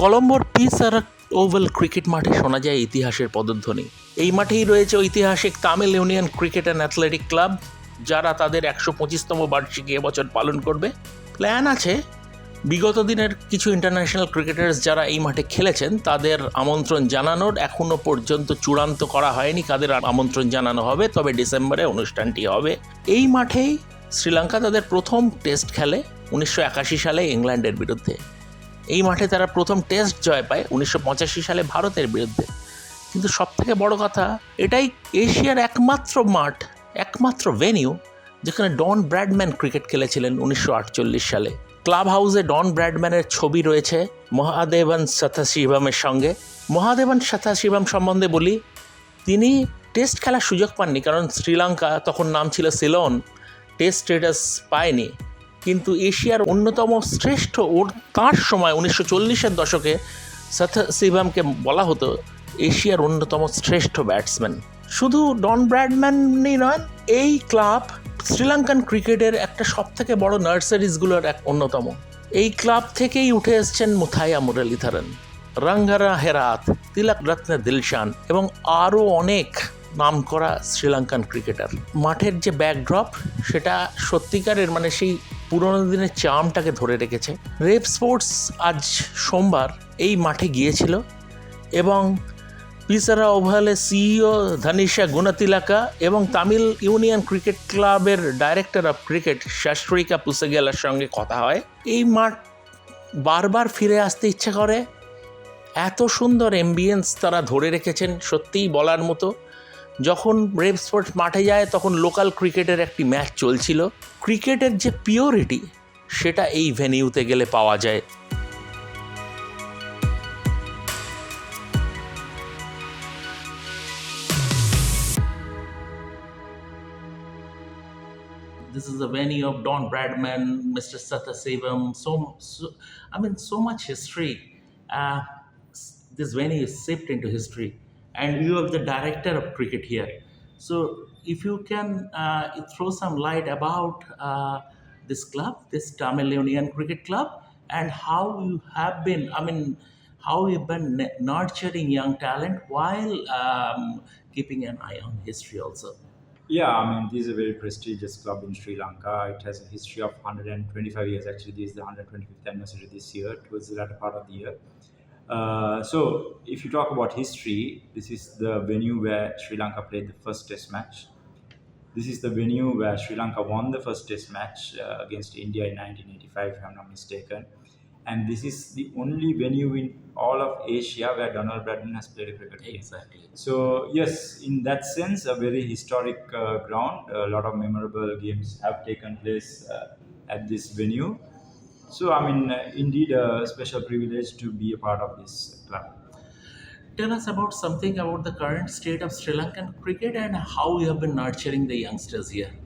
কলম্বোর পিস আর Oval cricket মাঠে শোনা যায় ইতিহাসের পদধ্বনি। এই মাঠেই রয়েছে ঐতিহাসিক Tamil union cricket and athletic club, যারা তাদের একশো পঁচিশতম বার্ষিকী এবছর পালন করবে। প্ল্যান আছে, বিগত দিনের কিছু ইন্টারন্যাশনাল ক্রিকেটার্স যারা এই মাঠে খেলেছেন, তাদের আমন্ত্রণ জানানোর এখনও পর্যন্ত চূড়ান্ত করা হয়নি কাদের আমন্ত্রণ জানানো হবে, তবে ডিসেম্বরে অনুষ্ঠানটি হবে। এই মাঠেই শ্রীলঙ্কা তাদের প্রথম টেস্ট খেলে, উনিশশো একাশি সালে ইংল্যান্ডের বিরুদ্ধে। এই মাঠে তারা প্রথম টেস্ট জয় পায় উনিশশো পঁচাশি সালে ভারতের বিরুদ্ধে। কিন্তু সবথেকে বড় কথা, এটাই এশিয়ার একমাত্র মাঠ, একমাত্র ভেনিউ যেখানে ডন ব্র্যাডম্যান ক্রিকেট খেলেছিলেন উনিশশো আটচল্লিশ সালে। ক্লাব হাউসে ডন ব্র্যাডম্যানের ছবি রয়েছে মহাদেবন সথাশিবমের সঙ্গে। মহাদেবন সথাশিবম সম্বন্ধে বলি, তিনি টেস্ট খেলার সুযোগ পাননি, কারণ শ্রীলঙ্কা তখন নাম ছিল সিলন, টেস্ট স্টেটাস পায়নি। কিন্তু এশিয়ার অন্যতম শ্রেষ্ঠ ওর তাঁর সময় উনিশশো চল্লিশের দশকে সথসিভামকে বলা হতো এশিয়ার অন্যতম শ্রেষ্ঠ ব্যাটসম্যান। শুধু ডন ব্র্যাডম্যানই নয়, এই ক্লাব শ্রীলঙ্কান ক্রিকেটের একটা সব থেকে বড় নার্সারিজগুলোর এক অন্যতম। এই ক্লাব থেকেই উঠে এসছেন মুথাইয়া মুরলীধরন, রঙ্গারা হেরাত, তিলক রত্ন দিলশান এবং আরও অনেক নাম করা শ্রীলঙ্কান ক্রিকেটার। মাঠের যে ব্যাকড্রপ সেটা সত্যিকারের মানে সেই পুরোনো দিনের চামটাকে ধরে রেখেছে। রেপ স্পোর্টস আজ সোমবার এই মাঠে গিয়েছিল এবং পিসারা ওভালে সিইও ধনিশা গুণতিলাকা এবং তামিল ইউনিয়ন ক্রিকেট ক্লাবের ডাইরেক্টর অফ ক্রিকেট শাস্ত্রিকা পুসেগেলার সঙ্গে কথা হয়। এই মাঠ বারবার ফিরে আসতে ইচ্ছে করে। এত সুন্দর এমবিয়েন্স তারা ধরে রেখেছেন, সত্যিই বলার মতো। যখন রেপ স্পোর্টস মাঠে যায় তখন লোকাল ক্রিকেটের একটি ম্যাচ চলছিল ক্রিকেটের যে পিওরিটি সেটা এই ভেনিউতে গেলে পাওয়া যায় this is the venue of Don Bradman, Mr. Satasivam. So, so I mean, so much history. Uh, this venue is steeped into history, and you are the director of cricket here. So, if you can uh, throw some light about uh, this club, this Tamil Union Cricket Club, and how you have been. I mean, how you've been nurturing young talent while um, keeping an eye on history also. Yeah, I mean, this is a very prestigious club in Sri Lanka. It has a history of 125 years. Actually, this is the 125th anniversary this year, towards the latter part of the year. Uh, so, if you talk about history, this is the venue where Sri Lanka played the first Test match. This is the venue where Sri Lanka won the first Test match uh, against India in 1985, if I'm not mistaken. And this is the only venue in all of Asia where Donald Bradman has played a cricket game. Exactly. So yes, in that sense, a very historic uh, ground. A lot of memorable games have taken place uh, at this venue. So I mean, uh, indeed, a special privilege to be a part of this club. Tell us about something about the current state of Sri Lankan cricket and how you have been nurturing the youngsters here.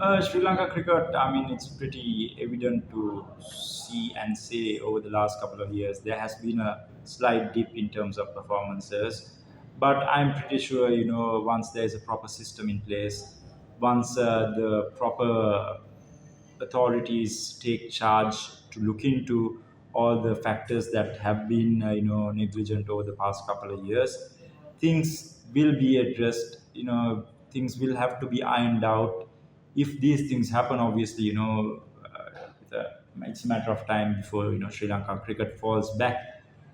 Uh, Sri Lanka cricket, I mean, it's pretty evident to see and say over the last couple of years. There has been a slight dip in terms of performances, but I'm pretty sure, you know, once there's a proper system in place, once uh, the proper authorities take charge to look into all the factors that have been, uh, you know, negligent over the past couple of years, things will be addressed. You know, things will have to be ironed out if these things happen, obviously, you know, uh, it's a matter of time before you know Sri Lanka cricket falls back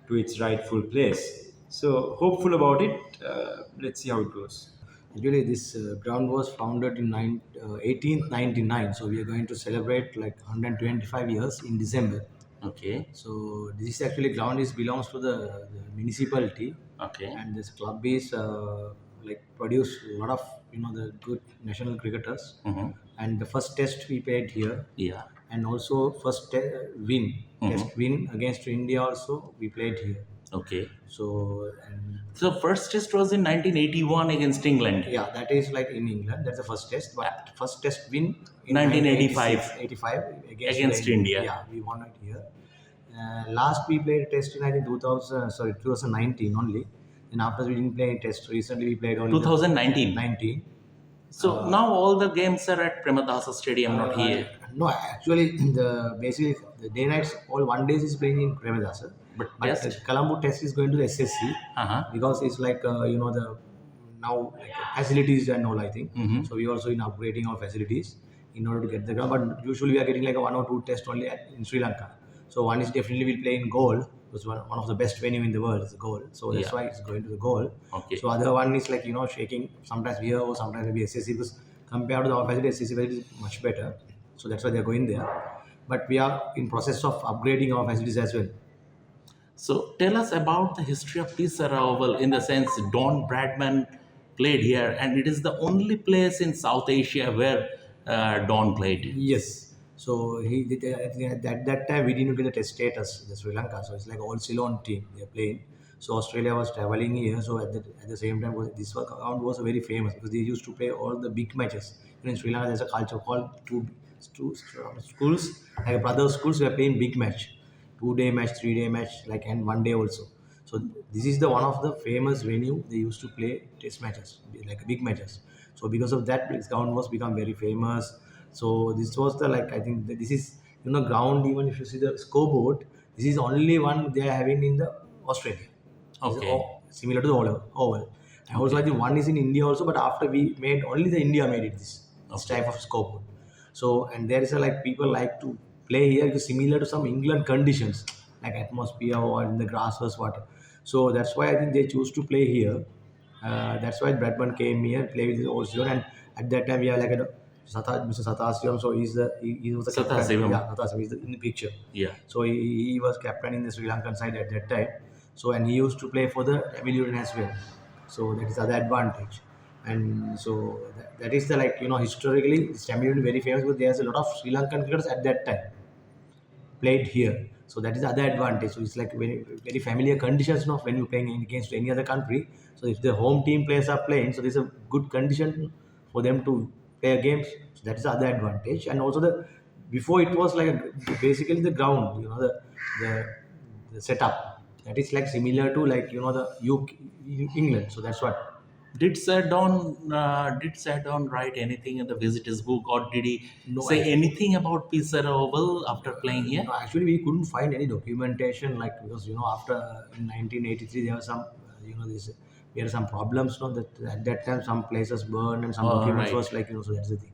to its rightful place. So hopeful about it. Uh, let's see how it goes. Actually, this uh, ground was founded in uh, 1899, so we are going to celebrate like 125 years in December. Okay, So this is actually ground is belongs to the, the municipality, okay, and this club is uh, like produce a lot of you know the good national cricketers. Mhm. And the first test we played here, yeah, and also first te- win Mhm. test win against India also we played here. Okay. So and So first test was in 1981 against England. Yeah, that is like in England. That's the first test. But first test win in 1985. 85 against, Against the- India. Yeah, we won it here. Uh, last we played a test in I think 2000. Sorry, 2019 only. And after we didn't play a test. Recently we played only the 2019. 19. So now all the games are at Premadasa Stadium, not Uh, here. No, actually the basically the day nights all one days is playing in Premadasa. But But best. the Colombo test is going to the SSC Uh-huh. because it's like uh, you know the now like, facilities and all. I think Mhm. so. We also in upgrading our facilities in order to get the ground. But usually we are getting like a one or two tests only at, in Sri Lanka. So one is definitely we'll play in goal. It's one, one of the best venue in the world is goal. So that's Yeah. why it's going to the goal. Okay. So other one is like you know shaking sometimes here or sometimes maybe SSC because compared to the our facility, SSC facility is much better. So that's why they're going there. But we are in process of upgrading our facilities as well. So tell us about the history of Peace Oval in the sense Don Bradman played here, and it is the only place in South Asia where uh, Don played. Yes. So he did, uh, at that time we didn't get the test status in Sri Lanka. So it's like all Ceylon team they're playing. So Australia was traveling here. So at the, at the same time, this was- account was very famous because they used to play all the big matches. In Sri Lanka, there's a culture called two, two schools, like brother schools, were playing big match, two day match, three day match, like and one day also. So this is the one of the famous venue they used to play test matches, like big matches. So because of that, this ground was become very famous. So this was the like I think this is you know ground even if you see the scoreboard, this is only one they are having in the Australia. Okay. o- similar to the oval. oval. And also I think one is in India also, but after we made only the India made it this, this Okay. type of scoreboard. So and there is a like people like to play here because similar to some England conditions like atmosphere or in the grasses what. So that's why I think they choose to play here. Uh, that's why Bradman came here play with the old and at that time we are like a Sata, Mr. Satasivam, so he's the he, he was the captain. Satasivam. Yeah, Satasivam is the, in the picture. Yeah. So he, he was captain in the Sri Lankan side at that time. So and he used to play for the Tamil as well. So that is the other advantage. And so that, that is the like you know historically Tamil very famous because there's a lot of Sri Lankan cricketers at that time played here. So that is the other advantage. So it's like very very familiar conditions of when you're playing against any other country. So if the home team players are playing, so there's a good condition for them to play games. So that is the other advantage. And also the before it was like a, basically the ground, you know, the the, the setup that is like similar to like you know the UK, England. So that's what Did Sir Don uh, did Sir Don write anything in the visitors book, or did he No, say I- anything about Peace Oval after playing here? No, actually, we couldn't find any documentation like because you know after in 1983 there were some uh, you know this we had some problems. No, that at that time some places burned and some Oh, documents right. was like you know so that's the thing.